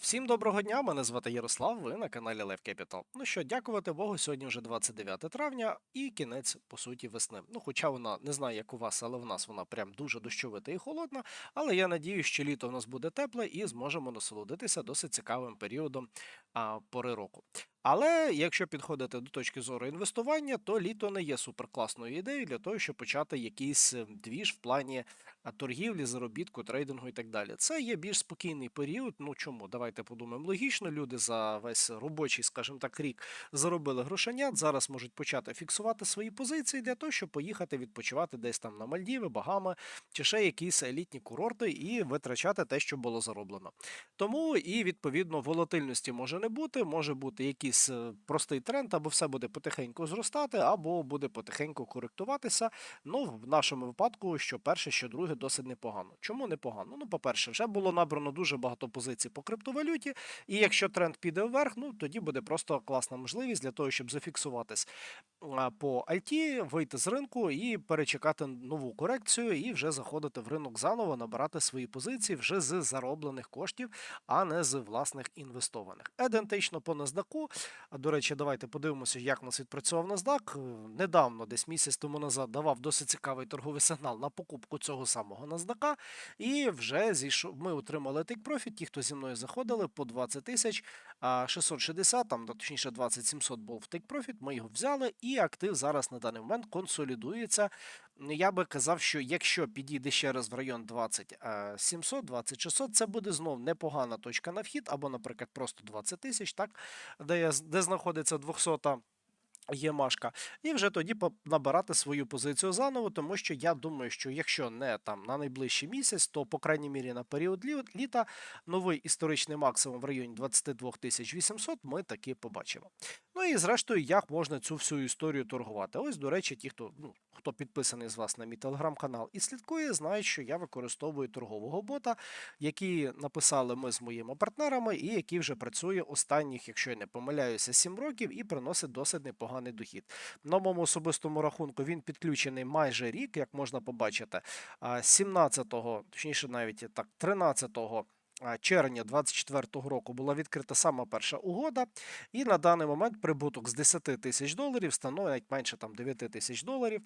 Всім доброго дня, мене звати Ярослав, ви на каналі Лев Capital. Ну що, дякувати Богу, сьогодні вже 29 травня і кінець, по суті, весни. Ну, хоча вона не знаю, як у вас, але в нас вона прям дуже дощовита і холодна. Але я надію, що літо у нас буде тепле і зможемо насолодитися досить цікавим періодом а, пори року. Але якщо підходити до точки зору інвестування, то літо не є суперкласною ідеєю для того, щоб почати якийсь е, двіж в плані торгівлі, заробітку, трейдингу і так далі. Це є більш спокійний період. Ну чому? Давайте подумаємо логічно. Люди за весь робочий, скажімо так, рік заробили грошенят. Зараз можуть почати фіксувати свої позиції для того, щоб поїхати відпочивати десь там на Мальдіви, Багами чи ще якісь елітні курорти і витрачати те, що було зароблено. Тому і відповідно волатильності може не бути, може бути якийсь е, простий тренд, або все буде потихеньку зростати, або буде потихеньку коректуватися. Ну, в нашому випадку, що перше, що друге, досить непогано. Чому непогано? Ну, по-перше, вже було набрано дуже багато позицій по криптовалюті, і якщо тренд піде вверх, ну тоді буде просто класна можливість для того, щоб зафіксуватись по Альті, вийти з ринку і перечекати нову корекцію, і вже заходити в ринок заново, набирати свої позиції вже з зароблених коштів, а не з власних інвестованих. Ідентично по NASDAQ. До речі, давайте подивимося, як у нас відпрацював NASDAQ. Е, Недавно, десь місяць тому назад, давав досить цікавий торговий сигнал на покупку цього самого NASDAQ, і вже зійшов. Ми отримали take profit, ті, хто зі мною заходили, по 20 тисяч 660, там точніше 20 700 був take profit, Ми його взяли, і актив зараз на даний момент консолідується. Я би казав, що якщо підійде ще раз в район 20 е, 700, 20 600, це буде знов непогана точка на вхід, або, наприклад, просто 20 тисяч, так, де, де знаходиться 200 є машка, і вже тоді набирати свою позицію заново, тому що я думаю, що якщо не там на найближчий місяць, то по крайній мірі на період літа новий історичний максимум в районі 22 800 ми таки побачимо. Ну і зрештою, як можна цю всю історію торгувати? Ось, до речі, ті, хто ну хто підписаний з вас на мій телеграм-канал і слідкує, знають, що я використовую торгового бота, який написали ми з моїми партнерами, і який вже працює останніх, якщо я не помиляюся, 7 років і приносить досить непоганий дохід. На моєму особистому рахунку він підключений майже рік, як можна побачити, а, 17-го, точніше, навіть так, 13-го. А, Червня 24-го року була відкрита сама перша угода, і на даний момент прибуток з 10 тисяч доларів становить менше там 9 тисяч доларів,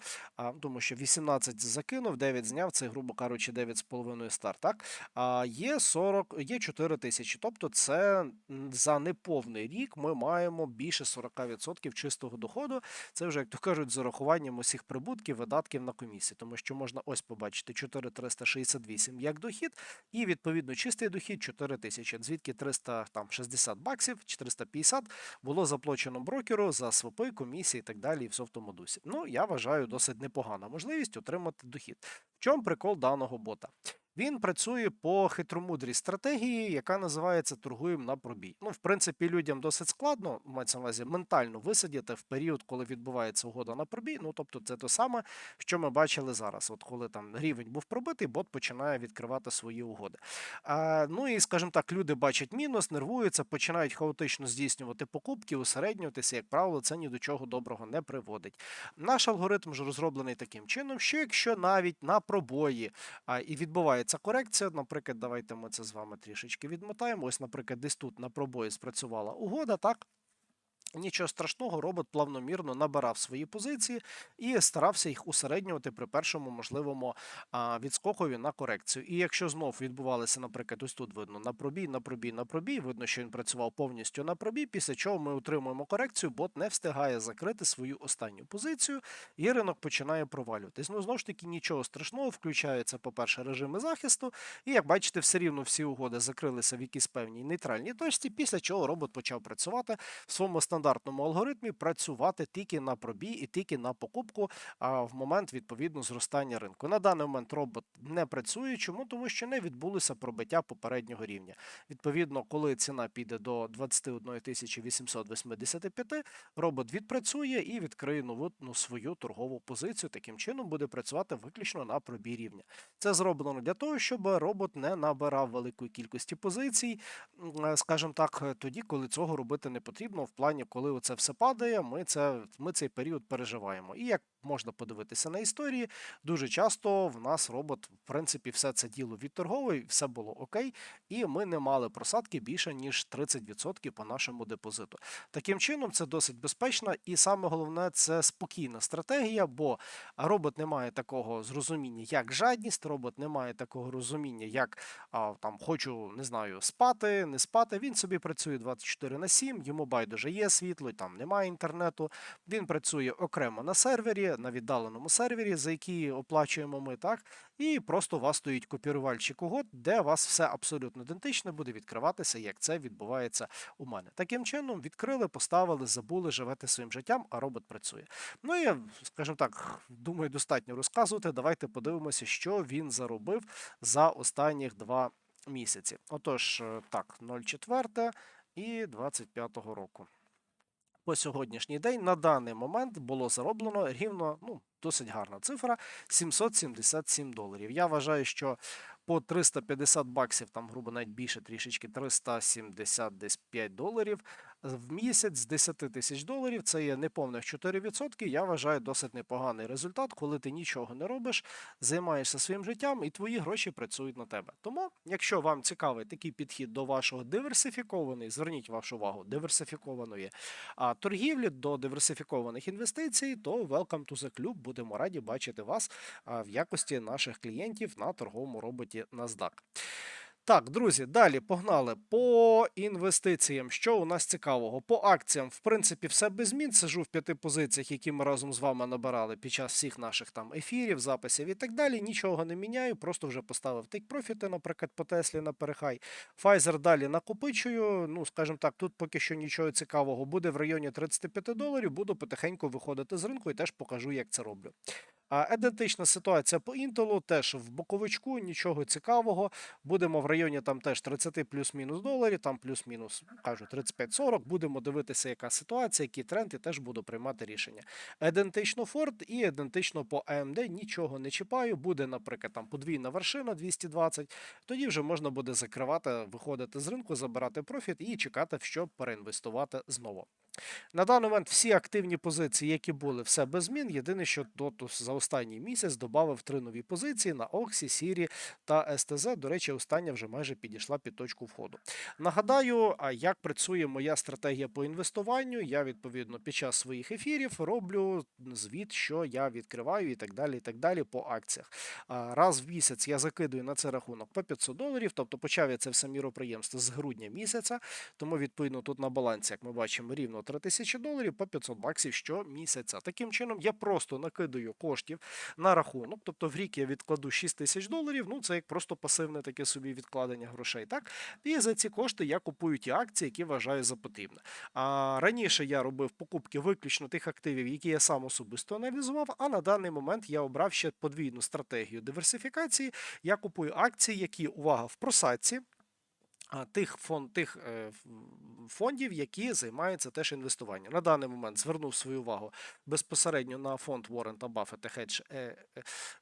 тому що 18 закинув, 9 зняв, це, грубо кажучи, 9,5 старт. Так? А є 40, є 4 тисячі. Тобто, це за неповний рік ми маємо більше 40% чистого доходу. Це вже, як то кажуть, з урахуванням усіх прибутків, видатків на комісії, тому що можна ось побачити 4368 як дохід, і відповідно чистий дохід 4 тисячі. Звідки 360 баксів, 450 було заплачено брокеру за свопи, комісії і так далі, і в тому дусі. Ну, я вважаю, досить непогана можливість отримати дохід. В чому прикол даного бота? Він працює по хитромудрій стратегії, яка називається торгуємо на пробій. Ну, в принципі, людям досить складно, мається на увазі ментально висадіти в період, коли відбувається угода на пробій. Ну, тобто, це те саме, що ми бачили зараз. От коли там рівень був пробитий, бот починає відкривати свої угоди. А, ну і, скажімо так, люди бачать мінус, нервуються, починають хаотично здійснювати покупки, усереднюватися, як правило, це ні до чого доброго не приводить. Наш алгоритм ж розроблений таким чином, що якщо навіть на пробої а, і відбувається корекція, наприклад, давайте ми це з вами трішечки відмотаємо. Ось, наприклад, десь тут на пробої спрацювала угода, так? Нічого страшного, робот плавномірно набирав свої позиції і старався їх усереднювати при першому можливому відскокові на корекцію. І якщо знов відбувалося, наприклад, ось тут видно на пробій, на пробій, на пробій, видно, що він працював повністю на пробій, після чого ми отримуємо корекцію, бот не встигає закрити свою останню позицію, і ринок починає провалюватись. Ну знову ж таки, нічого страшного, включаються, по-перше, режими захисту, і як бачите, все рівно всі угоди закрилися в якійсь певній нейтральній точці, після чого робот почав працювати в своєму стандартному алгоритмі, працювати тільки на пробій і тільки на покупку а, в момент відповідно зростання ринку. На даний момент робот не працює. Чому? Тому що не відбулося пробиття попереднього рівня. Відповідно, коли ціна піде до 21 885, робот відпрацює і відкриє нову ну, свою торгову позицію. Таким чином буде працювати виключно на пробій рівня. Це зроблено для того, щоб робот не набирав великої кількості позицій, е, скажімо так, е, тоді, коли цього робити не потрібно, в плані, коли оце все падає, ми, це, ми цей період переживаємо. І як можна подивитися на історії. Дуже часто в нас робот, в принципі, все це діло відторговує, все було окей, і ми не мали просадки більше ніж 30% по нашому депозиту. Таким чином, це досить безпечно, і саме головне це спокійна стратегія, бо робот не має такого зрозуміння, як жадність, робот не має такого розуміння, як а, там хочу, не знаю, спати, не спати. Він собі працює 24 на 7, йому байдуже є світло, там немає інтернету. Він працює окремо на сервері, на віддаленому сервері, за який оплачуємо ми, так, і просто у вас стоїть копірувальчик угод, де у вас все абсолютно ідентично буде відкриватися, як це відбувається у мене. Таким чином, відкрили, поставили, забули, живете своїм життям, а робот працює. Ну і, скажімо так, думаю, достатньо розказувати. Давайте подивимося, що він заробив за останніх два місяці. Отож, е, так, 0,4 і 25-го року. По сьогоднішній день на даний момент було зароблено рівно, ну, досить гарна цифра 777 доларів. Я вважаю, що по 350 баксів, там, грубо навіть більше трішечки, 375 доларів в місяць з 10 тисяч доларів. Це є неповних 4%. Я вважаю досить непоганий результат, коли ти нічого не робиш, займаєшся своїм життям і твої гроші працюють на тебе. Тому, якщо вам цікавий такий підхід до вашого диверсифікованої, зверніть вашу увагу, диверсифікованої торгівлі до диверсифікованих інвестицій, то welcome to the club. Будемо раді бачити вас в якості наших клієнтів на торговому роботі NASDAQ. Так, друзі, далі погнали по інвестиціям. Що у нас цікавого? По акціям, в принципі, все без змін. Сижу в п'яти позиціях, які ми разом з вами набирали під час всіх наших там ефірів, записів і так далі. Нічого не міняю, просто вже поставив тейк профіти, наприклад, по Теслі на перехай. Pfizer далі накопичую. Ну, скажімо так, тут поки що нічого цікавого буде в районі 35 доларів. Буду потихеньку виходити з ринку і теж покажу, як це роблю. А Ідентична ситуація по Інтелу, теж в боковичку, нічого цікавого. Будемо в районі там теж 30 плюс-мінус доларів, там плюс-мінус кажу 35-40. Будемо дивитися, яка ситуація, який тренд, і теж буду приймати рішення. Ідентично Ford і ідентично по AMD нічого не чіпаю. Буде, наприклад, там подвійна вершина 220. Тоді вже можна буде закривати, виходити з ринку, забирати профіт і чекати, в що переінвестувати знову. На даний момент всі активні позиції, які були, все без змін. Єдине, що Тотус за останній місяць додав три нові позиції на Оксі, Сірі та СТЗ. До речі, остання вже майже підійшла під точку входу. Нагадаю, як працює моя стратегія по інвестуванню. Я відповідно під час своїх ефірів роблю звіт, що я відкриваю, і так далі. і так далі по акціях. Раз в місяць я закидую на це рахунок по 500 доларів. Тобто почав я це все міроприємство з грудня місяця. Тому відповідно тут на балансі, як ми бачимо, рівно 3000 доларів по 500 баксів щомісяця. Таким чином, я просто накидаю коштів на рахунок. Тобто в рік я відкладу 6 тисяч доларів. Ну це як просто пасивне таке собі відкладення грошей. Так і за ці кошти я купую ті акції, які вважаю за потрібне. А раніше я робив покупки виключно тих активів, які я сам особисто аналізував. А на даний момент я обрав ще подвійну стратегію диверсифікації. Я купую акції, які увага в просадці. Тих фонд, тих е, фондів, які займаються теж інвестуванням. На даний момент звернув свою увагу безпосередньо на фонд Уоррента Баффета е,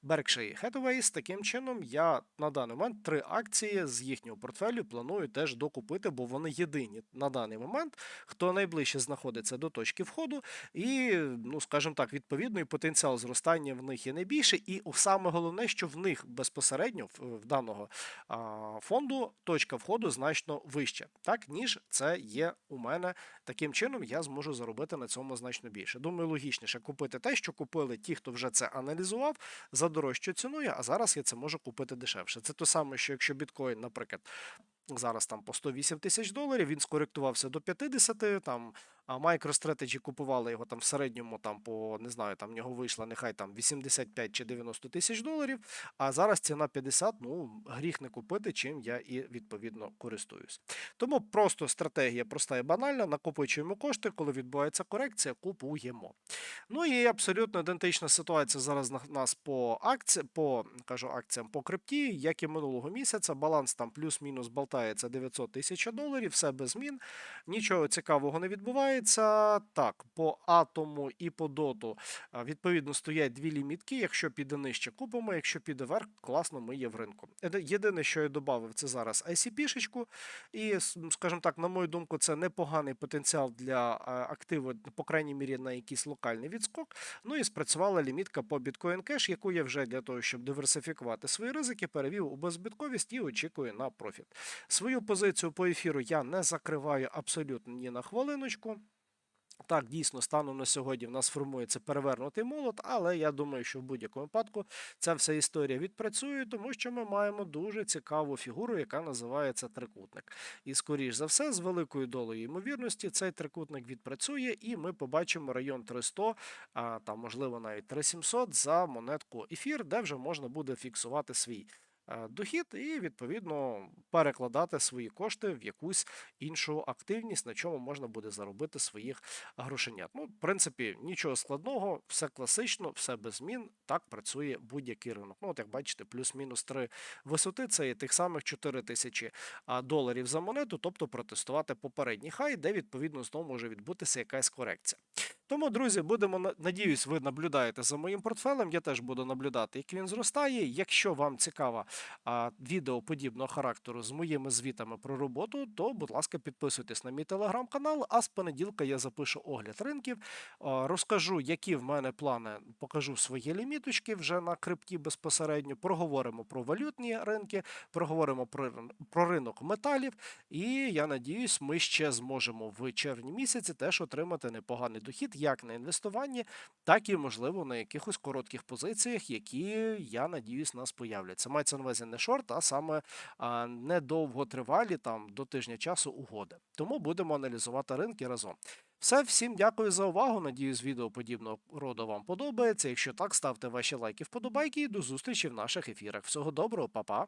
Berkshire Hathaway. Таким чином, я на даний момент три акції з їхнього портфелю планую теж докупити, бо вони єдині на даний момент, хто найближче знаходиться до точки входу, і, ну скажімо так, відповідно, і потенціал зростання в них є найбільший. І саме головне, що в них безпосередньо в, даного фонду точка входу значно вище, так ніж це є у мене. Таким чином я зможу заробити на цьому значно більше. Думаю, логічніше купити те, що купили ті, хто вже це аналізував за дорожчою ціною, а зараз я це можу купити дешевше. Це те саме, що якщо біткоін, наприклад. Зараз там по 108 тисяч доларів, він скоректувався до 50, там, а MicroStrategy купували його там в середньому там по, не знаю, там в нього вийшло нехай там 85 чи 90 тисяч доларів, а зараз ціна 50, ну, гріх не купити, чим я і відповідно користуюсь. Тому просто стратегія проста і банальна, накопичуємо кошти, коли відбувається корекція, купуємо. Ну і абсолютно ідентична ситуація зараз на нас по акці, по кажу акціям по крипті, як і минулого місяця. Баланс там плюс-мінус болтається 900 тисяч доларів, все без змін. Нічого цікавого не відбувається. Так, по атому і по доту відповідно стоять дві лімітки. Якщо піде нижче, купимо, якщо піде вверх, класно, ми є в ринку. Єдине, що я додав, це зараз ICP-шечку. І, скажімо так, на мою думку, це непоганий потенціал для активу, по крайній мірі, на якийсь локальний відскок. Ну і спрацювала лімітка по Bitcoin Cash, яку я вже для того, щоб диверсифікувати свої ризики, перевів у беззбитковість і очікую на профіт. Свою позицію по ефіру я не закриваю абсолютно ні на хвилиночку. Так, дійсно, станом на сьогодні в нас формується перевернутий молот, але я думаю, що в будь-якому випадку ця вся історія відпрацює, тому що ми маємо дуже цікаву фігуру, яка називається трикутник. І, скоріш за все, з великою долею ймовірності цей трикутник відпрацює, і ми побачимо район 300, а там, можливо, навіть 3700 за монетку ефір, де вже можна буде фіксувати свій дохід і, відповідно, перекладати свої кошти в якусь іншу активність, на чому можна буде заробити своїх грошенят. Ну, в принципі, нічого складного, все класично, все без змін. Так працює будь-який ринок. Ну, от як бачите, плюс-мінус 3 висоти це є тих самих 4 тисячі доларів за монету, тобто протестувати попередній хай, де відповідно знову може відбутися якась корекція. Тому, друзі, будемо на- надіюсь, ви наблюдаєте за моїм портфелем. Я теж буду наблюдати, як він зростає. Якщо вам цікаво а, відео подібного характеру з моїми звітами про роботу, то, будь ласка, підписуйтесь на мій телеграм-канал. А з понеділка я запишу огляд ринків, а, розкажу, які в мене плани, покажу свої ліміточки вже на крипті безпосередньо. Проговоримо про валютні ринки, проговоримо про, про ринок металів. І я надіюсь, ми ще зможемо в червні місяці теж отримати непоганий дохід як на інвестуванні, так і, можливо, на якихось коротких позиціях, які, я надіюсь, нас появляться. Мається на увазі не шорт, а саме недовготривалі там до тижня часу угоди. Тому будемо аналізувати ринки разом. Все, всім дякую за увагу. Надіюсь, відео подібного роду вам подобається. Якщо так, ставте ваші лайки, вподобайки і до зустрічі в наших ефірах. Всього доброго, па-па!